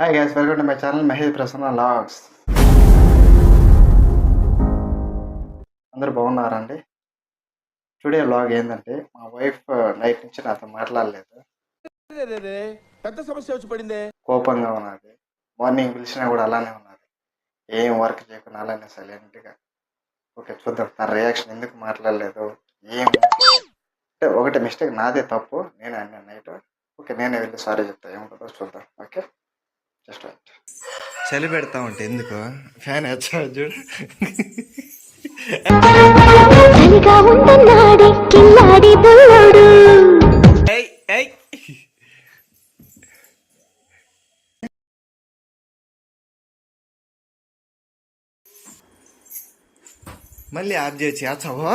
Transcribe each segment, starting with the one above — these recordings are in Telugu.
Hi guys welcome to my channel Mahesh Prasanna logs అందరూ బాగున్నారండి టుడే వ్లాగ్ ఏంటంటే మా వైఫ్ నైట్ నుంచి నాతో మాట్లాడలేదు. పెద్ద సమస్య వచ్చి పడిందే? కోపంగా ఉన్నది. మార్నింగ్ పిలిచినా కూడా అలానే ఉన్నది. ఏం వర్క్ చేయకుండా అలానే సైలెంట్గా ఓకే చూద్దాం తన రియాక్షన్ ఎందుకు మాట్లాడలేదు? ఏం? అంటే ఒకటి మిస్టేక్ నాదే తప్పు నేనే అన్నా నైట్ ఓకే నేనే వెళ్ళి సారీ చెప్తా ఏముంటుందో చూద్దాం. చలి పెడతా ఉంటే ఎందుకు? ఫ్యాన్ వచ్చా చూడు. మళ్ళీ ఆఫ్ చేసి చేస్తావా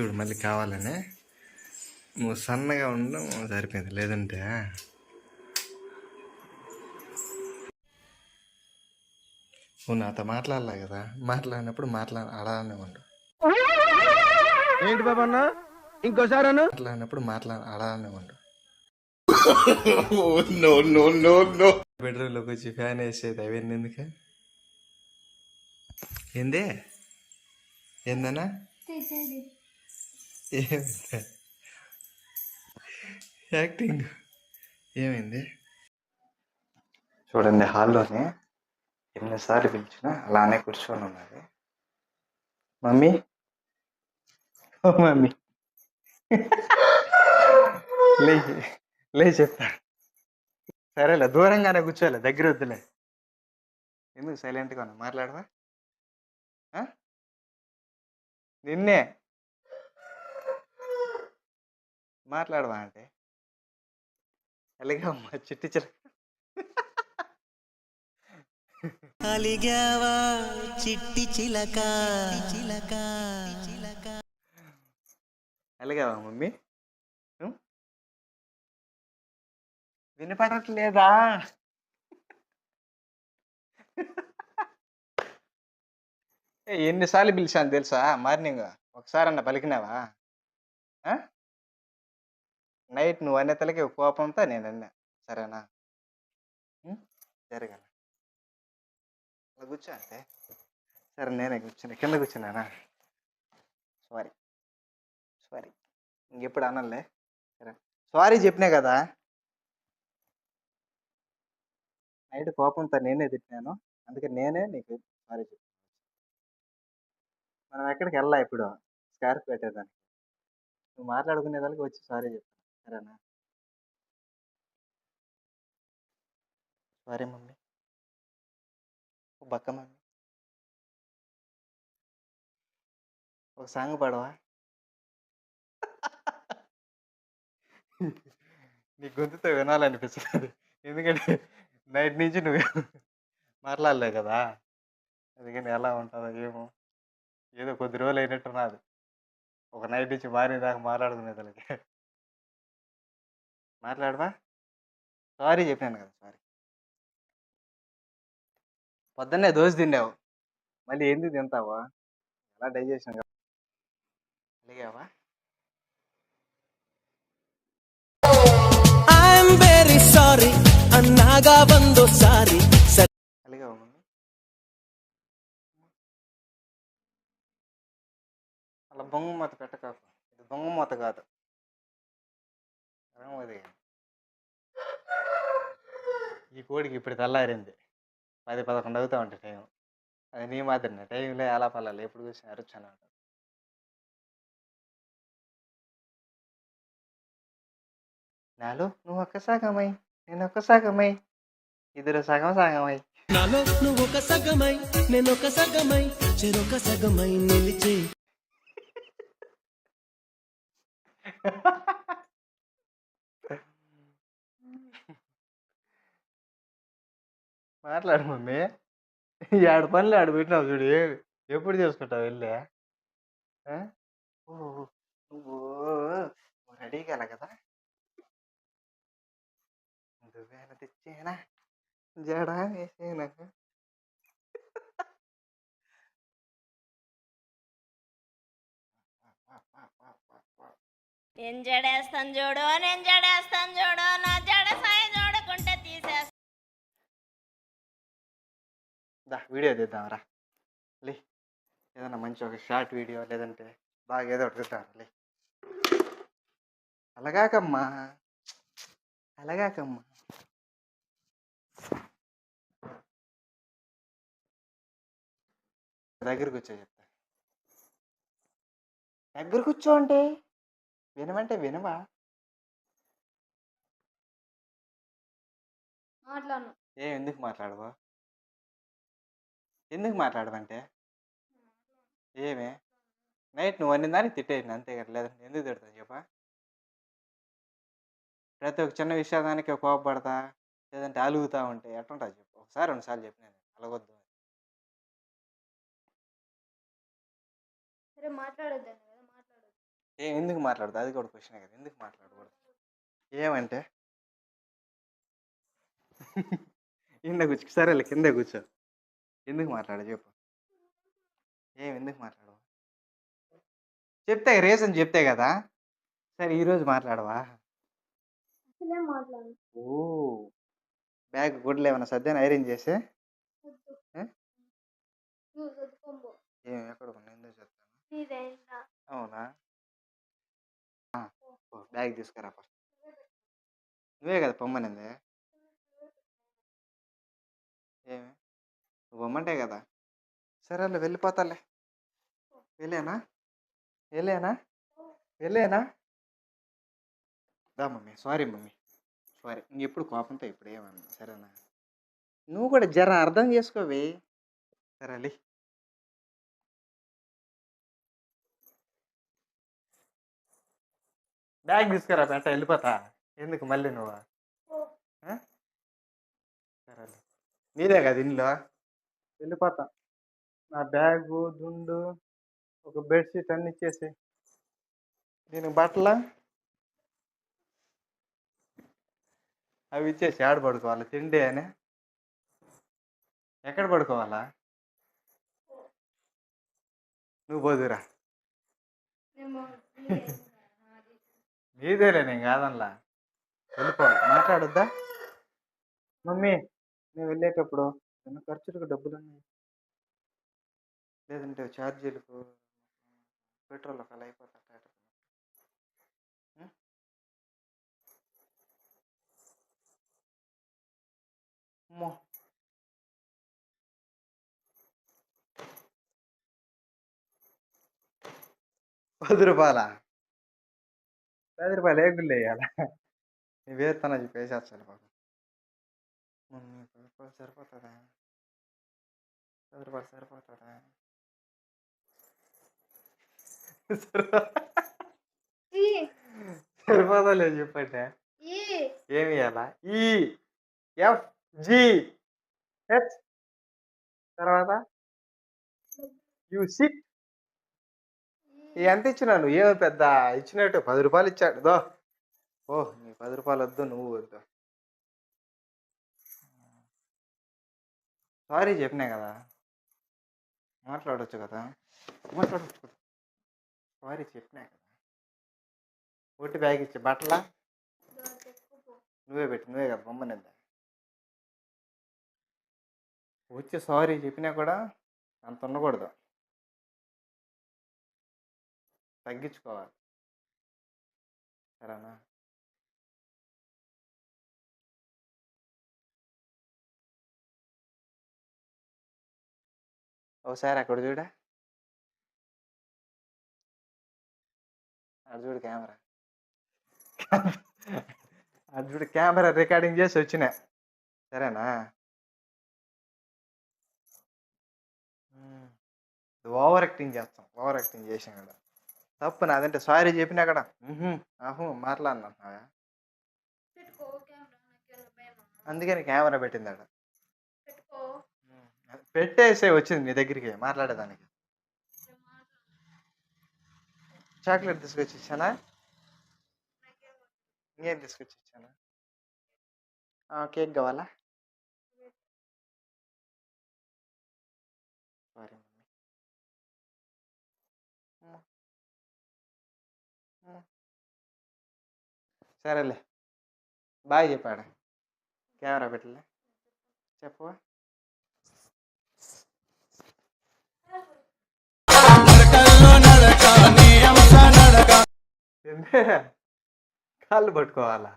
చూడు మళ్ళీ కావాలనే. నువ్వు సన్నగా ఉండడం సరిపోయింది. లేదంటే. నువ్వు నాతో మాట్లాడలే కదా? మాట్లాడినప్పుడు మాట్లా అలానే ఉండు. ఏంటి బాబా అన్న? ఇంకోసారి అన్న? మాట్లాడినప్పుడు మాట్లా అలానే ఉండు. నో నో నో నో బెడ్రూమ్లోకి వచ్చి ఫ్యాన్ వేసేది అవన్నీ ఎందుకు? ఏందే? ఏందన్నా? యాక్టింగ్ ఏమైంది? చూడండి హాల్లోనే ఎన్నిసార్లు పిలిచినా అలానే కూర్చొని ఉన్నది మమ్మీ? మమ్మీ. లే లే చెప్తా. సరేలే దూరంగానే కూర్చోలే దగ్గర వద్దులే. ఎందుకు సైలెంట్గా ఉన్నా మాట్లాడవా? ఆ? నిన్నే మాట్లాడవా అంటే. అలాగే అమ్మ చిట్టి చిలక అలిగావా చిట్టి చిలక? చిలక చిలక. అలాగేవా మమ్మీ? వినపడట్లేదా? ఏ, ఎన్నిసార్లు పిలిచాను తెలుసా? మార్నింగ్. ఒకసారి అన్న పలికినావా? నైట్ నువ్వు అనే తలకి కోపంతో నేను అన్నా. సరేనా? ఉం? అలా కూర్చో అంటే. సరే నేనే కూర్చున్నా. కింద కూర్చున్నానా? సారీ. సారీ. ఇంకెప్పుడు అనలే. సరే. సారీ చెప్పినా కదా? నైట్ కోపంతో నేనే తిట్టినాను అందుకే నేనే నీకు సారీ చెప్పాను. మనం ఎక్కడికి వెళ్ళా ఇప్పుడు? స్కార్ప్ పెట్టేదానికి నువ్వు మాట్లాడుకునే దానికి వచ్చి సారీ చెప్తాను సరేనా సారీ మమ్మీ బక్క మమ్మీ ఒక సాంగ్ పాడవా? నీ గొంతుతో వినాలనిపిస్తుంది ఎందుకంటే నైట్ నుంచి నువ్వు మాట్లాడలే కదా. అందుకని ఎలా ఉంటుందో ఏమో. ఏదో కొద్ది రోజులు అయినట్టున్నది. ఒక నైట్ నుంచి మార్నింగ్ దాకా మాట్లాడుకునేది మాట్లాడవా? సారీ చెప్పాను కదా సారీ. పొద్దున్నే దోశ తిన్నావు. మళ్ళీ ఎందుకు తింటావా? ఎలా డైజెషన్ అలిగావా? ఐఎమ్ వెరీ సారీ అన్నాగా వందో సారీ. అలిగావా అలా బొంగు మూత పెట్టకాకు ఇది బొంగు మూత కాదు. ఈ కోడికి ఇప్పుడు తెల్లారింది. పది పదకొండు అవుతా ఉంటాయి టైం అది నీ మాదిరినే. టైంలో ఎలా పలాలి ఎప్పుడు చూసినా అరుచాను ఉంటుంది నాలో నువ్వు ఒక్క సగమై నేను ఒక్క సగమై ఇద్దరు సగం సగమై. నాలో నువ్వు ఒక సగమై నేను ఒక సగమై చెరొక సగమై నిలిచే మాట్లాడు మమ్మీ. ఏడు పనులు ఆడు పెట్టినావు చూడు ఎప్పుడు చేసుకుంటావు వెళ్ళి? నువ్వు రెడీ కల కదా? తెచ్చేనా? జడా వేసేనా? నేను జడేస్తాను చూడు నేను జడేస్తాను చూడు నా జడ సాయం చూడకుంటే తీసేస్తాను దా వీడియో తీద్దాం రా లే ఏదైనా మంచి ఒక షార్ట్ వీడియో లేదంటే బాగా ఏదో ఒకటి తీద్దాం లే. అలాగాకమ్మా అలాగాకమ్మా. దగ్గర కూర్చో చెప్తా. దగ్గర కూర్చో అంటే వినమంటే వినవా? మాట్లాడను. ఏ ఎందుకు మాట్లాడవా? ఎందుకు మాట్లాడవంటే ఏమే? నైట్ నువ్వు అన్ని దానికి తిట్టేయండి అంతే కదా లేదంటే ఎందుకు తిడతావు చెప్పా ప్రతి ఒక్క చిన్న విషయానికి కోపపడతా లేదంటే అలుగుతా ఉంటే ఎట్లుంటుంది చెప్పు? ఒకసారి రెండుసార్లు చెప్పిన అలగొద్దు అని. సరే మాట్లాడొద్దు ఏ ఎందుకు మాట్లాడదు అది కూడా క్వశ్చన్ కదా ఎందుకు మాట్లాడకూడదు? ఏమంటే? కింద కూర్చో సరేలే కింద కూర్చో. ఎందుకు మాట్లాడ చెప్పు. ఏం ఎందుకు మాట్లాడవా? చెప్తే రీజన్ చెప్తే కదా. సరే ఈరోజు మాట్లాడవా? ఓ! బ్యాగ్ గుడ్లు ఏమైనా సర్దాన్ని ఐరన్ చేసి? ఏ? ఎక్కడ ఎందుకు చెప్తాను అవునా? బ్యాగ్ తీసుకురా ఫస్ట్. నువ్వే కదా పొమ్మనింది. ఏమి? ఇవ్వమంటే కదా. సరేలే వెళ్ళిపోతాలే. వెళ్ళేనా? వెళ్ళేనా? వెళ్ళేనా? దా మమ్మీ. Sorry mummy. సారీ. ఇంకెప్పుడు కోపంతో ఇప్పుడు ఏమన్నా సరేనా? నువ్వు కూడా జర అర్థం చేసుకోవి సరేలే. బ్యాగ్ తీసుకురా పెట్ట వెళ్ళిపోతా. ఎందుకు మళ్ళీ నువ్వు? సరేలే. నీదే కదా ఇంట్లో? వెళ్ళిపోతా. నా బ్యాగు దుండు ఒక బెడ్షీట్ అన్ని ఇచ్చేసి దీనికి బట్టల? అవి ఇచ్చేసి ఆడ పడుకోవాలి? తిండి అని ఎక్కడ పడుకోవాలా? నువ్వు పోదురా. నీదేలే నేను కాదనలా. వెళ్ళిపోవాలి మాట్లాడొద్దా? మమ్మీ నేను వెళ్ళేటప్పుడు చిన్న ఖర్చులకు డబ్బులు ఉన్నాయి లేదంటే ఛార్జీలకు పెట్రోల్ అలా అయిపోతా అమ్మో! పది రూపాయల? పది రూపాయలు ఏ గుళ్ళు వేయాలా? నీ వేస్తాను చెప్పి వచ్చాలి పాపం. రూపాయలు సరిపోతుందా? పది రూపాయలు సరిపోతుందా సరిపోతా లేదు చెప్పండి. ఏమి ఇవ్వాలా ఈ. ఎఫ్. జి. హెచ్. తర్వాత? యు సిట్. ఎంత ఇచ్చినాను? ఏమో పెద్ద ఇచ్చినట్టు పది రూపాయలు ఇచ్చాడు. దో. ఓ నీ పది రూపాయలు వద్దు నువ్వు వద్దు. సారీ చెప్పినా కదా? మాట్లాడచ్చు కదా? మాట్లాడొచ్చు కదా? సారీ చెప్పినా కదా? ఒకటి బ్యాగ్ ఇచ్చే బట్టలా? నువ్వే పెట్టి నువ్వే కదా బొమ్మనిద్దా వచ్చి సారీ చెప్పినా కూడా అంత ఉండకూడదు. తగ్గించుకోవాలి. సరేనా? ఒకసారి అక్కడ చూడ. అక్కడ చూడు కెమెరా. అక్కడ చూడు కెమెరా రికార్డింగ్ చేసి వచ్చిన. సరేనా? ఓవర్ యాక్టింగ్ చేస్తాం. ఓవర్ యాక్టింగ్ చేసాం కదా. తప్పు నాదంటే సారీ చెప్పినా కదా. ఆహు మాట్లాడినా. అందుకని కెమెరా పెట్టిందాడ పెట్టుకో పెట్టేసే వచ్చింది నీ దగ్గరికి మాట్లాడేదానికి. చాక్లెట్ తీసుకొచ్చి ఇచ్చానా ఇంకేం తీసుకొచ్చి ఇచ్చానా కేక్ కావాలా? సారీ సరేలే. బాయ్ చెప్పాడు. కెమెరా పెట్టలే. చెప్పవా కాళ్ళు పట్టుకోవాలా?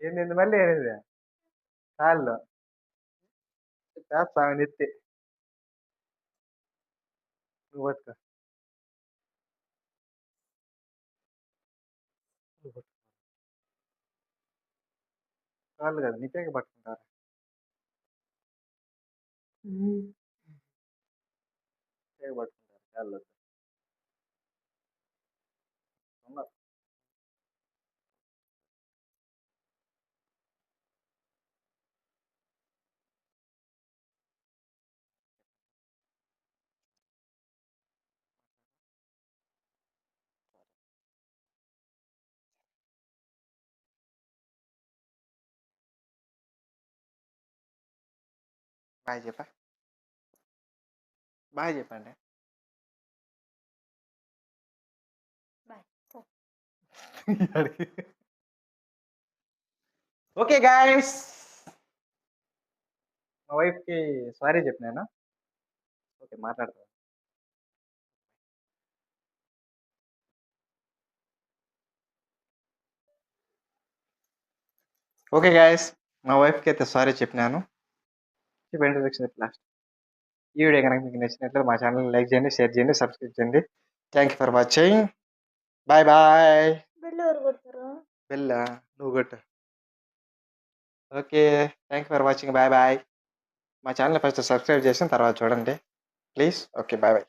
ఏంది మళ్ళీ ఏంది? కాళ్ళు. చేస్తావు నెత్తి? నువ్వు పట్టుకో. కాళ్ళు కదా నిపేక పట్టుకుంటారా పట్టుకుంటారు కాళ్ళు? బాయ్ చెప్పా బాయ్ చెప్పండి ఓకే గాయస్ మా వైఫ్కి సారీ చెప్పినాను ఓకే మాట్లాడతా ఓకే గాయస్ మా వైఫ్కి అయితే సారీ చెప్పినాను చెప్పి ఇంట్రొడక్షన్ లాస్ట్. ఈ వీడియో కనుక మీకు నచ్చినట్లయితే మా ఛానల్ లైక్ చేయండి షేర్ చేయండి సబ్స్క్రైబ్ చేయండి. Thank you for watching bye bye బెల్ల నువ్వు కొట్టు. Okay thank you for watching bye bye మా ఛానల్ ఫస్ట్ సబ్స్క్రైబ్ చేసిన తర్వాత చూడండి. Please okay bye bye